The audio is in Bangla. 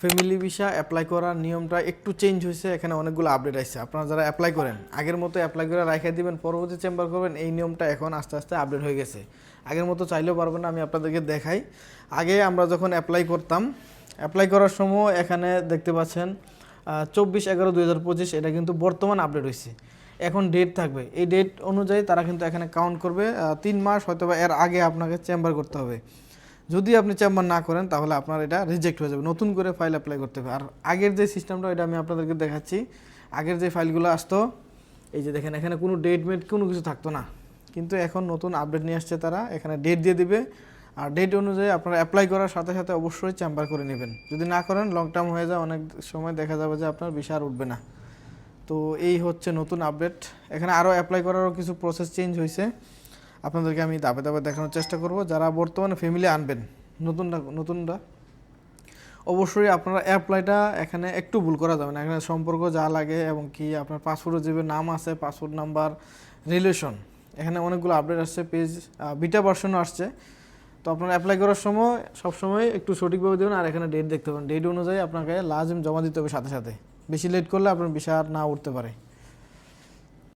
ফ্যামিলি ভিসা অ্যাপ্লাই করার নিয়মটা একটু চেঞ্জ হয়েছে, এখানে অনেকগুলো আপডেট আসছে আপনারা যারা অ্যাপ্লাই করেন, আগের মতো অ্যাপ্লাই করে রাখে দিবেন, পরবর্তী চেম্বার করবেন, এই নিয়মটা এখন আস্তে আস্তে আপডেট হয়ে গেছে। আগের মতো চাইলেও পারবেন না, আমি আপনাদেরকে দেখাই। আগে আমরা যখন অ্যাপ্লাই করতাম অ্যাপ্লাই করার সময় এখানে দেখতে পাচ্ছেন চব্বিশ এগারো দুই হাজার পঁচিশ, এটা কিন্তু বর্তমান আপডেট হয়েছে এখন ডেট থাকবে। এই ডেট অনুযায়ী তারা কিন্তু এখানে কাউন্ট করবে তিন মাস হয়তো বা এর আগে আপনাকে চেম্বার করতে হবে। যদি আপনি চেম্বার না করেন, তাহলে আপনার এটা রিজেক্ট হয়ে যাবে। নতুন করে ফাইল অ্যাপ্লাই করতে হবে। আর আগের যে সিস্টেমটা এটা আমি আপনাদেরকে দেখাচ্ছি। আগের যে ফাইলগুলো আসতো, এই যে দেখেন, এখানে কোনো ডেট মেট কোনো কিছু থাকতো না। কিন্তু এখন নতুন আপডেট নিয়ে আসছে তারা, এখানে ডেট দিয়ে দিবে। আর ডেট অনুযায়ী আপনারা অ্যাপ্লাই করার সাথে সাথে অবশ্যই চেম্বার করে নেবেন। যদি না করেন লং টার্ম হয়ে যায়, অনেক সময় দেখা যাবে যে আপনার ভিসা আর উঠবে না। তো এই হচ্ছে নতুন আপডেট এখানে আরও অ্যাপ্লাই করারও কিছু প্রসেস চেঞ্জ হয়েছে আপনাদেরকে আমি দাবে দাবে দেখানোর চেষ্টা করব। যারা বর্তমানে ফ্যামিলি আনবেন নতুনটা নতুনটা অবশ্যই আপনারা অ্যাপ্লাইটা এখানে একটু ভুল করা যাবে না। এখানে সম্পর্ক যা লাগে এবং কি আপনার পাসপোর্টের যে নাম আছে পাসপোর্ট নাম্বার রিলেশন এখানে অনেকগুলো আপডেট আসছে পেজ বিটা ভার্সনও আসছে। তো আপনারা অ্যাপ্লাই করার সময়, সবসময় একটু সঠিকভাবে দেবেন আর এখানে ডেট দেখতে পাবেন ডেট অনুযায়ী আপনাকে লাজিম জমা দিতে হবে সাথে সাথে। বেশি লেট করলে আপনার বিষয় আর না উঠতে পারে।